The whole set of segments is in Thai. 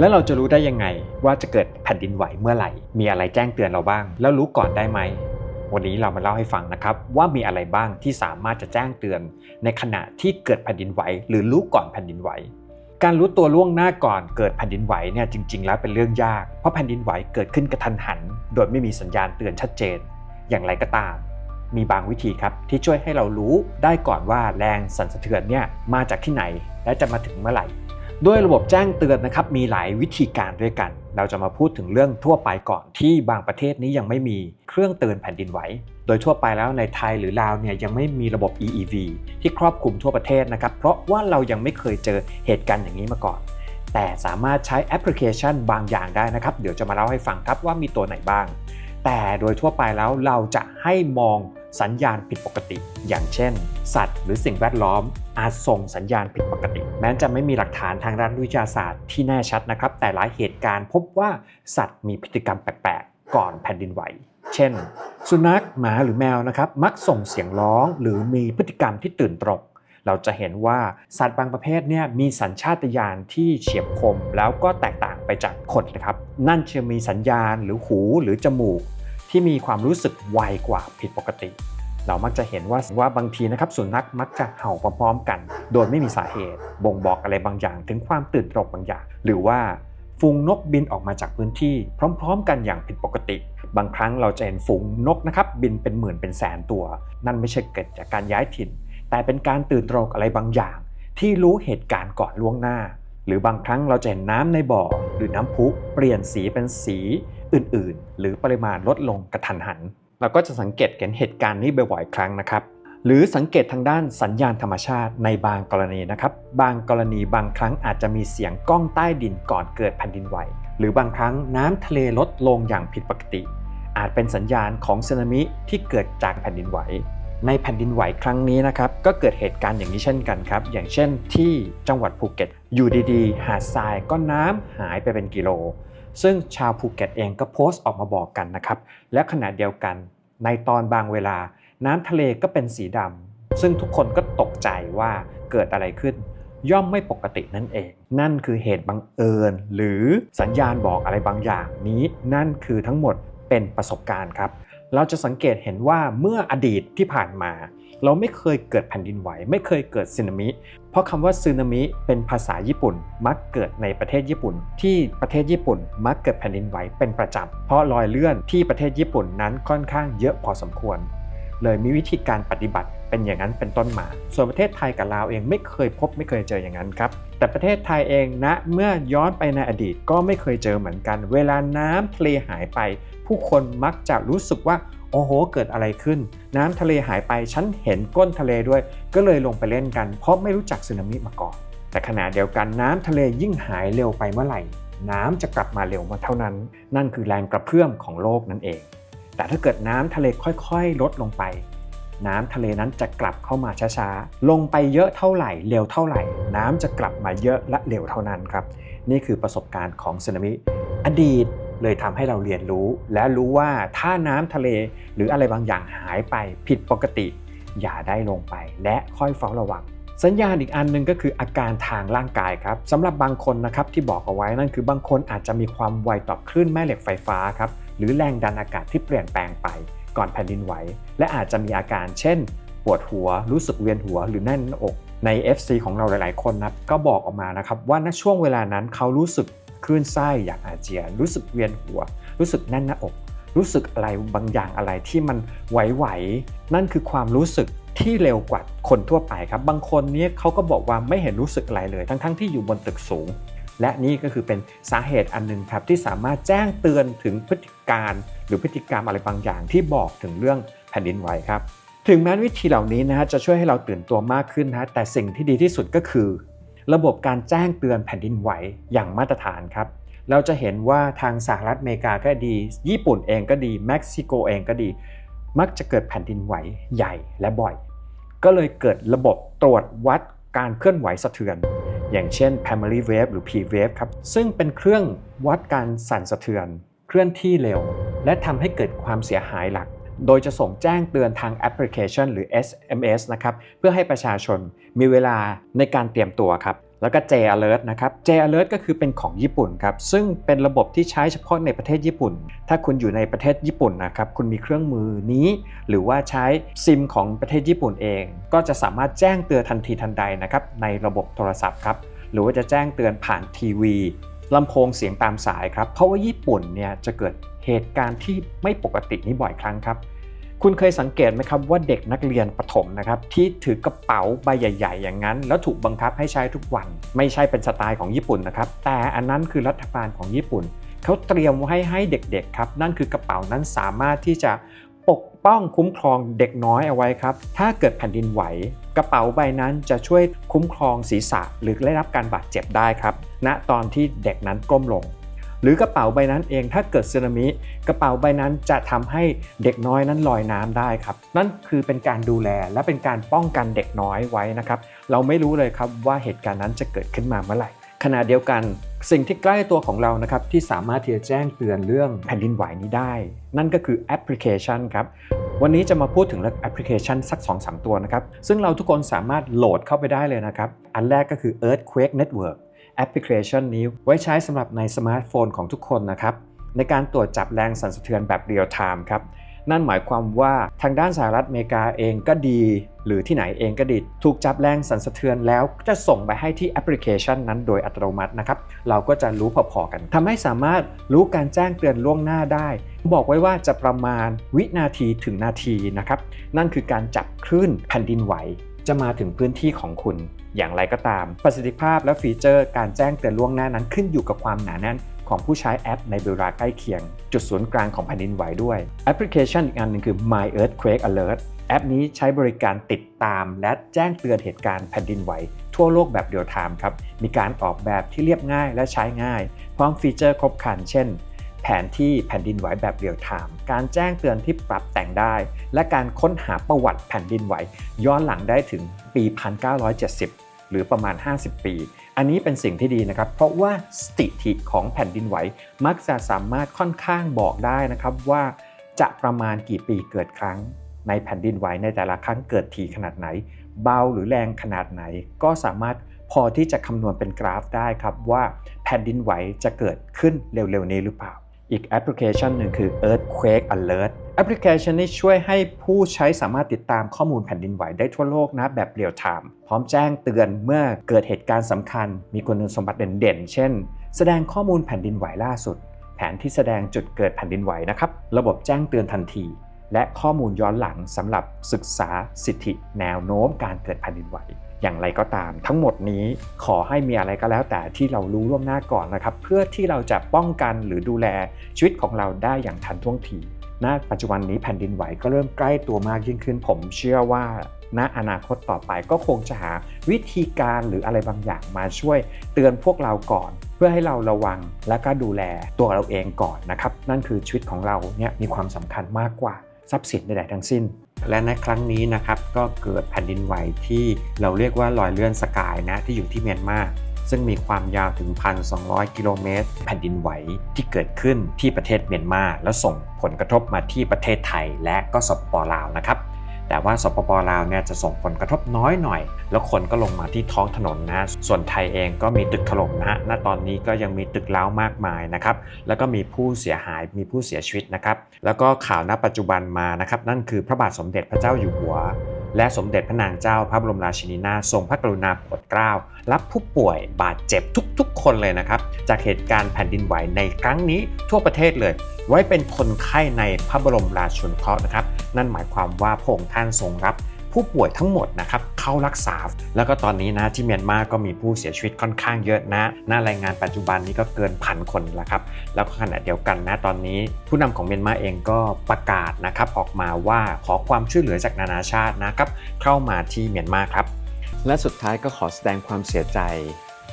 แล้วเราจะรู้ได้ยังไงว่าจะเกิดแผ่นดินไหวเมื่อไหร่ มีอะไรแจ้งเตือนเราบ้าง แล้วรู้ก่อนได้ไหม วันนี้เรามาเล่าให้ฟังนะครับ ว่ามีอะไรบ้างที่สามารถจะแจ้งเตือน ในขณะที่เกิดแผ่นดินไหว หรือรู้ก่อนแผ่นดินไหว การรู้ตัวล่วงหน้าก่อนเกิดแผ่นดินไหวเนี่ยจริง ๆ แล้วเป็นเรื่องยาก เพราะแผ่นดินไหวเกิดขึ้นกระทันหัน โดยไม่มีสัญญาณเตือนชัดเจน อย่างไรก็ตามมีบางวิธีครับที่ช่วยให้เรารู้ได้ก่อนว่าแรงสั่นสะเทือนเนี่ยมาจากที่ไหน และจะมาถึงเมื่อไหร่ ด้วยระบบแจ้งเตือนนะครับมีหลายวิธีการด้วยกัน เราจะมาพูดถึงเรื่องทั่วไปก่อนที่บางประเทศนี้ยังไม่มีเครื่องเตือนแผ่นดินไหว โดยทั่วไปแล้วในไทยหรือลาวเนี่ยยังไม่มีระบบ EEV ที่ครอบคลุมทั่วประเทศนะครับเพราะว่าเรายังไม่เคยเจอเหตุการณ์อย่างนี้มาก่อน แต่สามารถใช้แอปพลิเคชันบางอย่างได้นะครับ เดี๋ยวจะมาเล่าให้ฟังครับว่ามีตัวไหนบ้าง แต่โดยทั่วไปแล้วเราจะให้มองสัญญาณผิดปกติ อย่างเช่น สัตว์ หรือสิ่งแวดล้อม อาจส่งสัญญาณผิดปกติ แม้จะไม่มีหลักฐานทางด้านวิทยาศาสตร์ที่แน่ชัดนะครับ แต่หลายเหตุการณ์พบว่าสัตว์มีพฤติกรรมแปลกๆ ก่อนแผ่นดินไหว เช่น สุนัขหมาหรือแมวนะครับ มักส่งเสียงร้องหรือมีพฤติกรรมที่ตื่นตระหนกเราจะเห็นว่าสัตว์บางประเภทเนี่ยมีสัญชาตญาณที่เฉียบคม แล้วก็แตกต่างไปจากคนนะครับ นั่นจะมีสัญญาณหรือหูหรือจมูก ที่มีความรู้สึกไวกว่าผิดปกติ เรามักจะเห็นว่าว่าบางทีนะครับสุนัขมักจะเห่าพร้อมๆกัน โดยไม่มีสาเหตุ บ่งบอกอะไรบางอย่าง ถึงความตื่นตระหนกบางอย่าง หรือว่าฝูงนกบินออกมาจากพื้นที่ พร้อม ๆ กันอย่างผิดปกติ บางครั้งเราจะเห็นฝูงนกนะครับบินเป็นหมื่นเป็นแสนตัว นั่นไม่ใช่เกิดจากการย้ายถิ่น แต่เป็นการตื่นตระหนกอะไรบางอย่าง ที่รู้เหตุการณ์ก่อนล่วงหน้า หรือบางครั้งเราจะเห็นน้ำในบ่อ หรือน้ำพุเปลี่ยนสีเป็นสีอื่นๆ หรือปริมาณลดลงกระทันหัน เราก็จะสังเกตเห็นเหตุการณ์นี้บ่อยๆครั้งนะครับ หรือสังเกตทางด้านสัญญาณธรรมชาติในบางกรณีนะครับ บางกรณีบางครั้งอาจจะมีเสียงกล้องใต้ดินก่อนเกิดแผ่นดินไหว หรือบางครั้งน้ำทะเลลดลงอย่างผิดปกติ อาจเป็นสัญญาณของสึนามิที่เกิดจากแผ่นดินไหว ในแผ่นดินไหวครั้งนี้นะครับก็เกิดเหตุการณ์อย่างนี้เช่นกันครับ อย่างเช่นที่จังหวัดภูเก็ตอยู่ดีๆ หาดทรายก็น้ำหายไปเป็นกิโล ซึ่งชาวภูเก็ตเองก็โพสต์ออกมาบอกกันนะครับ และขณะเดียวกันในตอนบางเวลา น้ำทะเลก็เป็นสีดำซึ่งทุกคนก็ตกใจว่าเกิดอะไรขึ้น ย่อมไม่ปกตินั่นเอง นั่นคือเหตุบังเอิญ หรือสัญญาณบอกอะไรบางอย่างนี้ นั่นคือทั้งหมดเป็นประสบการณ์ครับ เราจะสังเกตเห็นว่าเมื่ออดีตที่ผ่านมา เราไม่เคยเกิดแผ่นดินไหว ไม่เคยเกิดสึนามิ เพราะคำว่าสึนามิเป็นภาษาญี่ปุ่น มักเกิดในประเทศญี่ปุ่น ที่ประเทศญี่ปุ่นมักเกิดแผ่นดินไหวเป็นประจำเพราะรอยเลื่อนที่ประเทศญี่ปุ่นนั้นค่อนข้างเยอะพอสมควร เลยมีวิธีการปฏิบัติเป็นอย่างนั้นเป็นต้นมา ส่วนประเทศไทยกับลาวเองไม่เคยพบไม่เคยเจออย่างนั้นครับ แต่ประเทศไทยเองนะเมื่อย้อนไปในอดีตก็ไม่เคยเจอเหมือนกัน เวลาน้ำทะเลหายไป ผู้คนมักจะรู้สึกว่าโอ้โห เกิดอะไรขึ้น น้ำทะเลหายไปฉันเห็นก้นทะเลด้วย ก็เลยลงไปเล่นกัน เพราะไม่รู้จักสึนามิมาก่อน แต่ขณะเดียวกันน้ำทะเลยิ่งหายเร็วไปเมื่อไหร่ น้ำจะกลับมาเร็วมาเท่านั้น นั่นคือแรงกระเพื่อมของโลกนั่นเอง แต่ถ้าเกิดน้ำทะเลค่อยๆ ลดลงไป น้ำทะเลนั้นจะกลับเข้ามาช้าๆ ลงไปเยอะเท่าไหร่เร็วเท่าไหร่ น้ำจะกลับมาเยอะและเร็วเท่านั้นครับ นี่คือประสบการณ์ของสึนามิ อดีตเลยทำให้เราเรียนรู้ และรู้ว่าถ้าน้ำทะเลหรืออะไรบางอย่างหายไปผิดปกติ อย่าได้ลงไป และค่อยเฝ้าระวังสัญญาณอีกอันหนึงก็คืออาการทางร่างกายครับสำหรับบางคนนะครับที่บอกเอาไว้นั่นคือบางคนอาจจะมีความไวต่อคลื่นแม่เหล็กไฟฟ้าครับ หรือแรงดันอากาศที่เปลี่ยนแปลงไปก่อนแผ่นดินไหว และอาจจะมีอาการเช่น ปวดหัว รู้สึกเวียนหัว หรือแน่นหน้าอก ใน FC ของเราหลาย ๆ คนนะก็บอกออกมานะครับว่าณช่วงเวลานั้นเขารู้สึกคลื่นไส้อยากอาเจียน รู้สึกเวียนหัว รู้สึกแน่นหน้าอก รู้สึกอะไรบางอย่างอะไรที่มันไหวๆนั่นคือความรู้สึกที่เร็วกว่าคนทั่วไปครับ บางคนนี้เขาก็บอกว่าไม่เห็นรู้สึกอะไรเลย ทั้งๆที่อยู่บนตึกสูง และนี่ก็คือเป็นสาเหตุอันหนึงครับที่สามารถแจ้งเตือนถึงพฤติการหรือพฤติกรรมอะไรบางอย่างที่บอกถึงเรื่องแผ่นดินไหวครับถึงแม้วิธีเหล่านี้นะฮะจะช่วยให้เราตื่นตัวมากขึ้นนะแต่สิ่งที่ดีที่สุดก็คือ ระบบการแจ้งเตือนแผ่นดินไหวอย่างมาตรฐานครับเราจะเห็นว่าทางสหรัฐอเมริกาก็ดี ญี่ปุ่นเองก็ดีเม็กซิโกเองก็ดี มักจะเกิดแผ่นดินไหวใหญ่และบ่อย ก็เลยเกิดระบบตรวจวัดการเคลื่อนไหวสะเทือน อย่างเช่น Primary Wave หรือ P-Wave ครับ ซึ่งเป็นเครื่องวัดการสั่นสะเทือน เคลื่อนที่เร็ว และทำให้เกิดความเสียหายหลัก โดยจะส่งแจ้งเตือนทางแอปพลิเคชันหรือ SMS นะครับ เพื่อให้ประชาชนมีเวลาในการเตรียมตัวครับ แล้วก็ J Alert นะครับ J Alert ก็คือเป็นของญี่ปุ่นครับ ซึ่งเป็นระบบที่ใช้เฉพาะในประเทศญี่ปุ่น ถ้าคุณอยู่ในประเทศญี่ปุ่นนะครับ คุณมีเครื่องมือนี้ หรือว่าใช้ซิมของประเทศญี่ปุ่นเอง ก็จะสามารถแจ้งเตือนทันทีทันใดนะครับ ในระบบโทรศัพท์ครับ หรือว่าจะแจ้งเตือนผ่านทีวีลำโพงเสียงตามสายครับ เพราะว่าญี่ปุ่นเนี่ยจะเกิดเหตุการณ์ที่ไม่ปกตินี้บ่อยครั้งครับ คุณเคยสังเกตไหมครับว่าเด็กนักเรียนประถมนะครับที่ถือกระเป๋าใบใหญ่ ๆ อย่างนั้น แล้วถูกบังคับให้ใช้ทุกวัน ไม่ใช่เป็นสไตล์ของญี่ปุ่นนะครับ แต่อันนั้นคือรัฐบาลของญี่ปุ่นเขาเตรียมไว้ให้เด็กๆครับ นั่นคือกระเป๋านั้นสามารถที่จะปกป้องคุ้มครองเด็กน้อยเอาไว้ครับ ถ้าเกิดแผ่นดินไหว กระเป๋าใบนั้นจะช่วยคุ้มครองศีรษะหรือได้รับการบาดเจ็บได้ครับณตอนที่เด็กนั้นก้มลง หรือกระเป๋าใบนั้นเองถ้าเกิดสึนามิกระเป๋าใบนั้นจะทำให้เด็กน้อยนั้นลอยน้ำได้ครับ นั่นคือเป็นการดูแลและเป็นการป้องกันเด็กน้อยไว้นะครับ เราไม่รู้เลยครับว่าเหตุการณ์นั้นจะเกิดขึ้นมาเมื่อไหร่ขณะเดียวกันสิ่งที่ใกล้ตัวของเรานะครับที่สามารถที่จะแจ้งเตือนเรื่องแผ่นดินไหวนี้ได้ นั่นก็คือแอปพลิเคชันครับวันนี้จะมาพูดถึงเรื่องแอปพลิเคชันสัก 2-3 ตัวนะครับซึ่งเราทุกคนสามารถโหลดเข้าไปได้เลยนะครับอันแรกก็คือ Earthquake Network แอปพลิเคชันนี้ไว้ใช้สำหรับในสมาร์ทโฟนของทุกคนนะครับ ในการตรวจจับแรงสั่นสะเทือนแบบเรียลไทม์ครับ นั่นหมายความว่าทางด้านสหรัฐอเมริกาเองก็ดี หรือที่ไหนเองก็ดี ถูกจับแรงสั่นสะเทือนแล้วจะส่งไปให้ที่แอปพลิเคชันนั้นโดยอัตโนมัตินะครับ เราก็จะรู้พอๆกันทำให้สามารถรู้การแจ้งเตือนล่วงหน้าได้ บอกไว้ว่าจะประมาณวินาทีถึงนาทีนะครับ นั่นคือการจับคลื่นแผ่นดินไหว จะมาถึงพื้นที่ของคุณ อย่างไรก็ตาม ประสิทธิภาพและฟีเจอร์การแจ้งเตือนล่วงหน้านั้นขึ้นอยู่กับความหนาแน่นของผู้ใช้แอปในเวลาใกล้เคียง จุดศูนย์กลางของแผ่นดินไหวด้วย แอปพลิเคชันอีกอันหนึ่งคือ My Earthquake Alert แอปนี้ใช้บริการติดตาม และแจ้งเตือนเหตุการณ์แผ่นดินไหว ทั่วโลกแบบเดียวไทม์ครับ มีการออกแบบที่เรียบง่ายและใช้ง่าย พร้อมฟีเจอร์ครบครัน เช่น แผนที่แผ่นดินไหวแบบเรียลไทม์การแจ้งเตือนที่ปรับแต่งได้ และการค้นหาประวัติแผ่นดินไหว ย้อนหลังได้ถึงปี 1970 หรือประมาณ 50 ปี อันนี้เป็นสิ่งที่ดีนะครับ เพราะว่าสถิติของแผ่นดินไหว มักจะสามารถค่อนข้างบอกได้นะครับว่าจะประมาณกี่ปีเกิดครั้ง ในแผ่นดินไหวในแต่ละครั้งเกิดทีขนาดไหน เบาหรือแรงขนาดไหน ก็สามารถพอที่จะคำนวณเป็นกราฟได้ครับว่าแผ่นดินไหวจะเกิดขึ้นเร็วๆนี้หรือเปล่า อีกแอปพลิเคชันหนึ่งคือ Earthquake Alert แอปพลิเคชันนี้ช่วยให้ผู้ใช้สามารถติดตามข้อมูลแผ่นดินไหวได้ทั่วโลกนะแบบเรียลไทม์พร้อมแจ้งเตือนเมื่อเกิดเหตุการณ์สำคัญ มีคุณสมบัติเด่นๆ เช่น แสดงข้อมูลแผ่นดินไหวล่าสุด แผนที่แสดงจุดเกิดแผ่นดินไหวนะครับ ระบบแจ้งเตือนทันที และข้อมูลย้อนหลังสำหรับศึกษาสิทธิ แนวโน้มการเกิดแผ่นดินไหว อย่างไรก็ตาม ทั้งหมดนี้ขอให้มีอะไรก็แล้วแต่ที่เรารู้ล่วงหน้าก่อนนะครับ เพื่อที่เราจะป้องกันหรือดูแลชีวิตของเราได้อย่างทันท่วงทีณปัจจุบันนี้แผ่นดินไหวก็เริ่มใกล้ตัวมากยิ่งขึ้น ผมเชื่อว่าณอนาคตต่อไปก็คงจะหาวิธีการหรืออะไรบางอย่างมาช่วยเตือนพวกเราก่อน เพื่อให้เราระวังและก็ดูแลตัวเราเองก่อนนะครับ นั่นคือชีวิตของเราเนี่ยมีความสำคัญมากกว่าทรัพย์สินใดๆทั้งสิ้น และในครั้งนี้นะครับก็เกิดแผ่นดินไหวที่เราเรียกว่าลอยเลื่อนสกายนะที่อยู่ที่เมียนมาซึ่งมีความยาวถึง 1,200 กิโลเมตร แผ่นดินไหวที่เกิดขึ้นที่ประเทศเมียนมา แล้วส่งผลกระทบมาที่ประเทศไทยและก็สปปลาวนะครับ แต่ว่าสปปลาวเนี่ยจะส่งผลกระทบน้อยหน่อย แล้วคนก็ลงมาที่ท้องถนนนะ ส่วนไทยเองก็มีตึกถล่มนะฮะ ณ ตอนนี้ก็ยังมีตึกล้าวมากมายนะครับ แล้วก็มีผู้เสียหาย มีผู้เสียชีวิตนะครับ แล้วก็ข่าวณปัจจุบันมานะครับ นั่นคือพระบาทสมเด็จพระเจ้าอยู่หัว และสมเด็จพระนางเจ้าพระบรมราชินีนาถทรงพระกรุณาโปรดเกล้ารับผู้ป่วยบาดเจ็บทุกๆ คนเลยนะครับ จากเหตุการณ์แผ่นดินไหวในครั้งนี้ทั่วประเทศเลย ไว้เป็นคนไข้ในพระบรมราชูปเคราะห์นะครับ นั่นหมายความว่าพระองค์ท่านทรงรับ ผู้ป่วยทั้งหมดนะครับเข้ารักษา แล้วก็ตอนนี้นะที่เมียนมาก็มีผู้เสียชีวิตค่อนข้างเยอะนะหน้ารายงานปัจจุบันนี้ก็เกินพันคนแล้วครับแล้วก็ขณะเดียวกันนะตอนนี้ ผู้นำของเมียนมาเองก็ประกาศนะครับออกมาว่าขอความช่วยเหลือจากนานาชาตินะครับเข้ามาที่เมียนมาครับ และสุดท้ายก็ขอแสดงความเสียใจ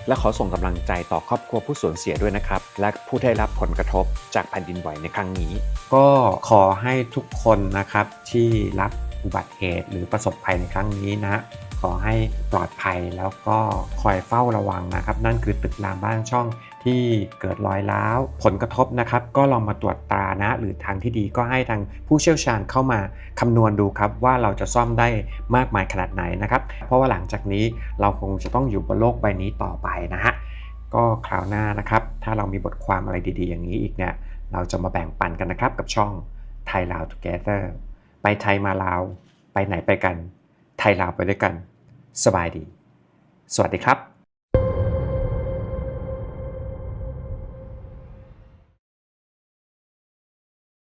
และขอส่งกำลังใจต่อครอบครัวผู้สูญเสียด้วยนะครับ และผู้ได้รับผลกระทบจากแผ่นดินไหวในครั้งนี้ ก็ขอให้ทุกคนนะครับที่รับ อุบัติเหตุ หรือประสบภัยในครั้งนี้นะขอให้ปลอดภัยแล้วก็คอยเฝ้าระวังนะครับ นั่นคือตึกรามบ้านช่องที่เกิดรอยร้าวผลกระทบนะครับ ก็ลองมาตรวจตรานะ หรือทางที่ดีก็ให้ทางผู้เชี่ยวชาญเข้ามาคำนวณดูครับ ว่าเราจะซ่อมได้มากมายขนาดไหนนะครับ เพราะว่าหลังจากนี้เราคงจะต้องอยู่บนโลกใบนี้ต่อไปนะฮะก็คราวหน้านะครับ ถ้าเรามีบทความอะไรดีๆ อย่างนี้อีกเนี่ยเราจะมาแบ่งปันกันนะครับกับช่องไทยลาว Together ไปไทยมาลาว ไปไหนไปกัน ไทยลาวไปด้วยกัน สบายดี สวัสดีครับ